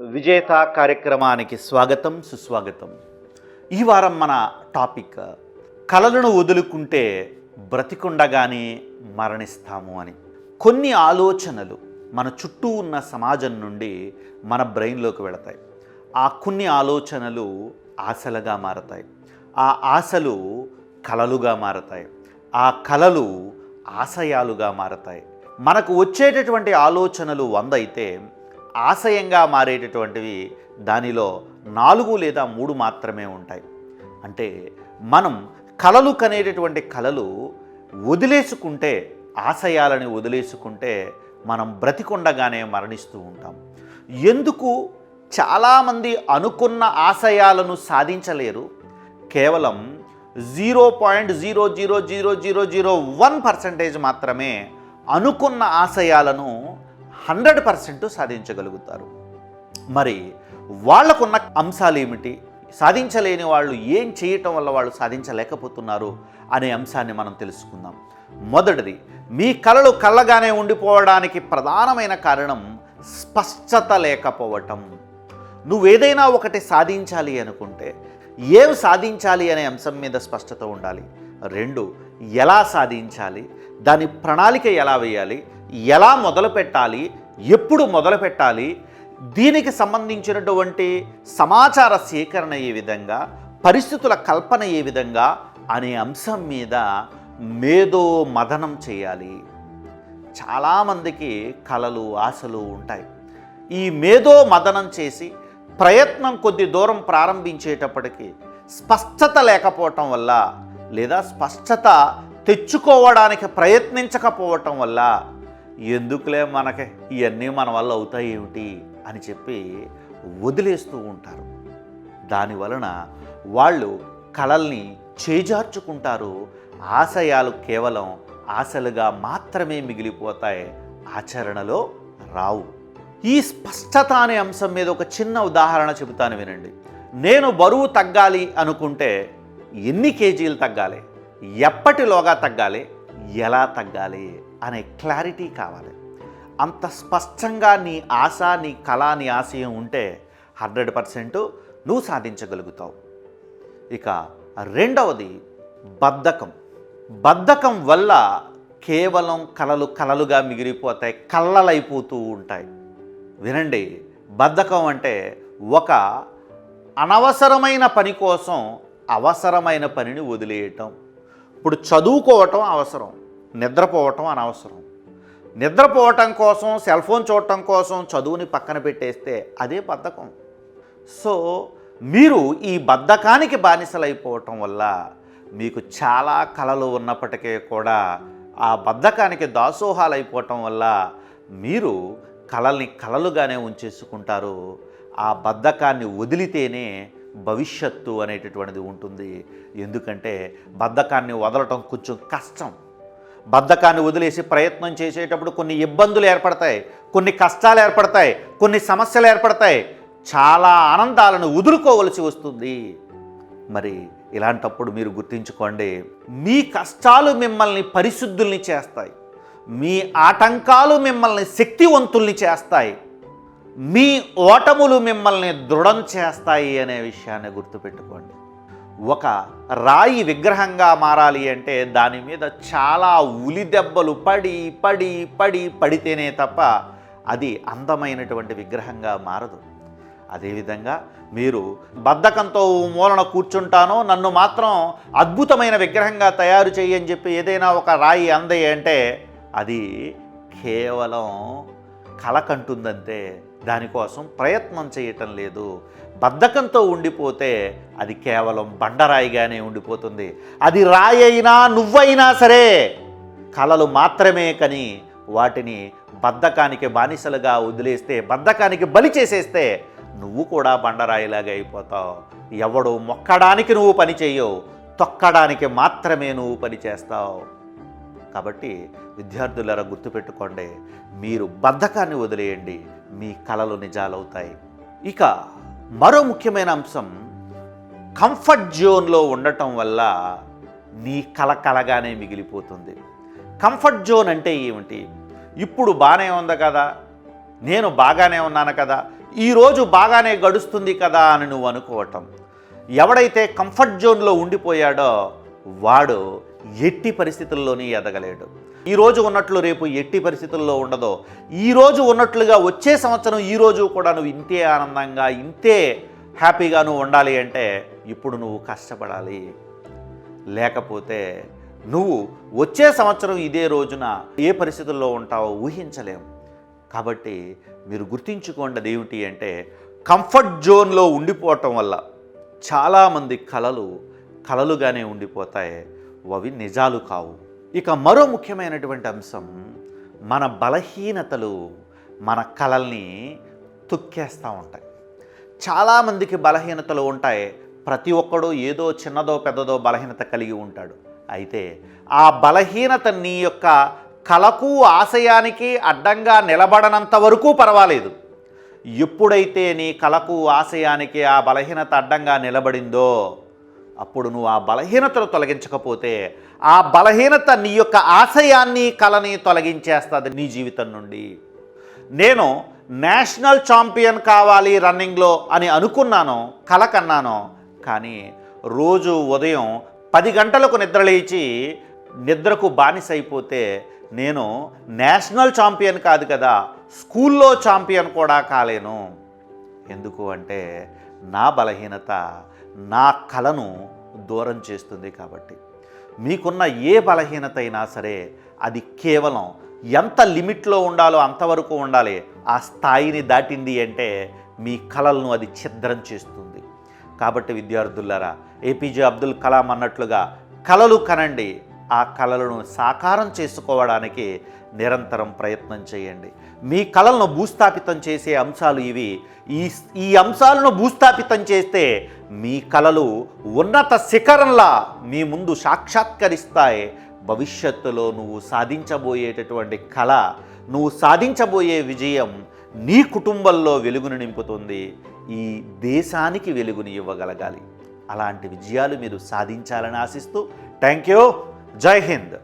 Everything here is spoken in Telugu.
విజేత కార్యక్రమానికి స్వాగతం సుస్వాగతం. ఈ వారం మన టాపిక్ కలలను వదులుకుంటే బ్రతికుండగానే మరణిస్తాము అని. కొన్ని ఆలోచనలు మన చుట్టూ ఉన్న సమాజం నుండి మన బ్రెయిన్లోకి వెళతాయి. ఆ కొన్ని ఆలోచనలు ఆశలుగా మారతాయి. ఆ ఆశలు కలలుగా మారతాయి. ఆ కలలు ఆశయాలుగా మారతాయి. మనకు వచ్చేటటువంటి ఆలోచనలు వంద అయితే ఆశయంగా మారేటటువంటివి దానిలో నాలుగు లేదా మూడు మాత్రమే ఉంటాయి. అంటే మనం కలలు కనేటటువంటి కలలు వదిలేసుకుంటే ఆశయాలని వదిలేసుకుంటే మనం బ్రతికుండగానే మరణిస్తూ ఉంటాం. ఎందుకు? చాలామంది అనుకున్న ఆశయాలను సాధించలేరు. కేవలం zero point zero zero zero zero zero one percentage మాత్రమే అనుకున్న ఆశయాలను హండ్రెడ్ పర్సెంట్ సాధించగలుగుతారు. మరి వాళ్ళకున్న అంశాలు ఏమిటి? సాధించలేని వాళ్ళు ఏం చేయటం వల్ల వాళ్ళు సాధించలేకపోతున్నారు అనే అంశాన్ని మనం తెలుసుకుందాం. మొదటిది మీ కళలు కళ్ళగానే ఉండిపోవడానికి ప్రధానమైన కారణం స్పష్టత లేకపోవటం. నువ్వేదైనా ఒకటి సాధించాలి అనుకుంటే ఏం సాధించాలి అనే అంశం మీద స్పష్టత ఉండాలి. రెండు ఎలా సాధించాలి? దాని ప్రణాళిక ఎలా వేయాలి? ఎలా మొదలు పెట్టాలి? ఎప్పుడు మొదలు పెట్టాలి? దీనికి సంబంధించినటువంటి సమాచార సేకరణ ఏ విధంగా? పరిస్థితుల కల్పన ఏ విధంగా? అనే అంశం మీద మేధో మదనం చేయాలి. చాలామందికి కలలు ఆశలు ఉంటాయి. ఈ మేధో మదనం చేసి ప్రయత్నం కొద్ది దూరం ప్రారంభించేటప్పటికి స్పష్టత లేకపోవటం వల్ల లేదా స్పష్టత తెచ్చుకోవడానికి ప్రయత్నించకపోవటం వల్ల ఎందుకులే మనకి? ఇవన్నీ మన వల్ల అవుతాయి ఏమిటి? అని చెప్పి వదిలేస్తూ ఉంటారు. దాని వలన వాళ్ళు కళల్ని చేజార్చుకుంటారు. ఆశయాలు కేవలం ఆశలుగా మాత్రమే మిగిలిపోతాయి. ఆచరణలో రావు. ఈ స్పష్టత అనే అంశం మీద ఒక చిన్న ఉదాహరణ చెబుతాను వినండి. నేను బరువు తగ్గాలి అనుకుంటే ఎన్ని కేజీలు తగ్గాలి? ఎప్పటిలోగా తగ్గాలి? ఎలా తగ్గాలి? అనే క్లారిటీ కావాలి. అంత స్పష్టంగా నీ ఆశ నీ కళ నీ ఆశయం ఉంటే హండ్రెడ్ పర్సెంట్ నువ్వు సాధించగలుగుతావు. ఇక రెండవది బద్ధకం. బద్ధకం వల్ల కేవలం కలలు కలలుగా మిగిలిపోతాయి కళ్ళలైపోతూ ఉంటాయి. వినండి బద్ధకం అంటే ఒక అనవసరమైన పని కోసం అవసరమైన పనిని వదిలేయటం. ఇప్పుడు చదువుకోవటం అవసరం. నిద్రపోవటం అనవసరం. నిద్రపోవటం కోసం సెల్ ఫోన్ చూడటం కోసం చదువుని పక్కన పెట్టేస్తే అదే బద్ధకం. సో మీరు ఈ బద్ధకానికి బానిసలైపోవటం వల్ల మీకు చాలా కళలు ఉన్నప్పటికీ కూడా ఆ బద్ధకానికి దాసోహాలు అయిపోవటం వల్ల మీరు కళల్ని కళలుగానే ఉంచేసుకుంటారు. ఆ బద్ధకాన్ని వదిలితేనే భవిష్యత్తు అనేటటువంటిది ఉంటుంది. ఎందుకంటే బద్ధకాన్ని వదలటం కొంచెం కష్టం. బద్ధకాన్ని వదిలేసి ప్రయత్నం చేసేటప్పుడు కొన్ని ఇబ్బందులు ఏర్పడతాయి కొన్ని కష్టాలు ఏర్పడతాయి కొన్ని సమస్యలు ఏర్పడతాయి. చాలా ఆనందాలను వదులుకోవలసి వస్తుంది. మరి ఇలాంటప్పుడు మీరు గుర్తుంచుకోండి మీ కష్టాలు మిమ్మల్ని పరిశుద్ధుల్ని చేస్తాయి. మీ ఆటంకాలు మిమ్మల్ని శక్తివంతుల్ని చేస్తాయి. మీ ఓటములు మిమ్మల్ని దృఢం చేస్తాయి అనే విషయాన్ని గుర్తుపెట్టుకోండి. ఒక రాయి విగ్రహంగా మారాలి అంటే దాని మీద చాలా ఉలి దెబ్బలు పడి పడి పడి పడితేనే తప్ప అది అందమైనటువంటి విగ్రహంగా మారదు. అదేవిధంగా మీరు బద్ధకంతో మూలన కూర్చుంటానో నన్ను మాత్రం అద్భుతమైన విగ్రహంగా తయారు చేయని చెప్పి ఏదైనా ఒక రాయి అందే అంటే అది కేవలం కలకంటుందంతే. దానికోసం ప్రయత్నం చేయటం లేదు. బద్ధకంతో ఉండిపోతే అది కేవలం బండరాయిగానే ఉండిపోతుంది. అది రాయి అయినా నువ్వైనా సరే కళలు మాత్రమే కని వాటిని బద్ధకానికి బానిసలుగా వదిలేస్తే బద్ధకానికి బలి చేసేస్తే నువ్వు కూడా బండరాయిలాగా అయిపోతావు. ఎవడు మొక్కడానికి నువ్వు పని చేయవు తొక్కడానికి మాత్రమే నువ్వు పని చేస్తావు. కాబట్టి విద్యార్థులరా గుర్తుపెట్టుకోండి మీరు బద్ధకాన్ని వదిలేయండి మీ కళలు నిజాలవుతాయి. ఇక మరో ముఖ్యమైన అంశం కంఫర్ట్ జోన్లో ఉండటం వల్ల నీ కల కలగానే మిగిలిపోతుంది. కంఫర్ట్ జోన్ అంటే ఏమిటి? ఇప్పుడు బాగానే ఉంది కదా? నేను బాగానే ఉన్నాను కదా? ఈరోజు బాగానే గడుస్తుంది కదా అని నువ్వు అనుకోవటం. ఎవడైతే కంఫర్ట్ జోన్లో ఉండిపోయాడో వాడు ఎట్టి పరిస్థితుల్లోనే ఎదగలేడు. ఈ రోజు ఉన్నట్లు రేపు ఎట్టి పరిస్థితుల్లో ఉండదో ఈ రోజు ఉన్నట్లుగా వచ్చే సంవత్సరం ఈ రోజు కూడా నువ్వు ఇంతే ఆనందంగా ఇంతే హ్యాపీగా నువ్వు ఉండాలి అంటే ఇప్పుడు నువ్వు కష్టపడాలి. లేకపోతే నువ్వు వచ్చే సంవత్సరం ఇదే రోజున ఏ పరిస్థితుల్లో ఉంటావో ఊహించలేము కాబట్టి మీరు గుర్తించుకోండి ఏమిటి అంటే కంఫర్ట్ జోన్లో ఉండిపోవటం వల్ల చాలామంది కళలు కళలుగానే ఉండిపోతాయి. అవి నిజాలు కావు. ఇక మరో ముఖ్యమైనటువంటి అంశం మన బలహీనతలు మన కళల్ని తొక్కేస్తూ ఉంటాయి. చాలామందికి బలహీనతలు ఉంటాయి. ప్రతి ఒక్కడు ఏదో చిన్నదో పెద్దదో బలహీనత కలిగి ఉంటాడు. అయితే ఆ బలహీనత నీ యొక్క కళకు ఆశయానికి అడ్డంగా నిలబడనంత వరకు పర్వాలేదు. ఎప్పుడైతే నీ కళకు ఆశయానికి ఆ బలహీనత అడ్డంగా నిలబడిందో అప్పుడు నువ్వు ఆ బలహీనతను తొలగించకపోతే ఆ బలహీనత నీ యొక్క ఆశయాన్ని కళని తొలగించేస్తుంది నీ జీవితం నుండి. నేను నేషనల్ ఛాంపియన్ కావాలి రన్నింగ్లో అని అనుకున్నాను కల కన్నాను కానీ రోజు ఉదయం పది గంటలకు నిద్రలేచి నిద్రకు బానిసైపోతే నేను నేషనల్ ఛాంపియన్ కాదు కదా స్కూల్లో ఛాంపియన్ కూడా కాలేను. ఎందుకు అంటే నా బలహీనత నా కళను దూరం చేస్తుంది కాబట్టి. మీకున్న ఏ బలహీనత అయినా సరే అది కేవలం ఎంత లిమిట్లో ఉండాలో అంతవరకు ఉండాలి. ఆ స్థాయిని దాటింది అంటే మీ కళలను అది ఛిద్రం చేస్తుంది. కాబట్టి విద్యార్థులారా ఏపీజే అబ్దుల్ కలాం అన్నట్లుగా కళలు కనండి. ఆ కళలను సాకారం చేసుకోవడానికి నిరంతరం ప్రయత్నం చేయండి. మీ కళలను భూస్థాపితం చేసే అంశాలు ఇవి. ఈ ఈ అంశాలను భూస్థాపితం చేస్తే మీ కళలు ఉన్నత శిఖరంలా మీ ముందు సాక్షాత్కరిస్తాయి. భవిష్యత్తులో నువ్వు సాధించబోయేటటువంటి కళ నువ్వు సాధించబోయే విజయం నీ కుటుంబంలో వెలుగును నింపుతుంది. ఈ దేశానికి వెలుగుని ఇవ్వగలగాలి. అలాంటి విజయాలు మీరు సాధించాలని ఆశిస్తూ థ్యాంక్ యూ जय हिंद।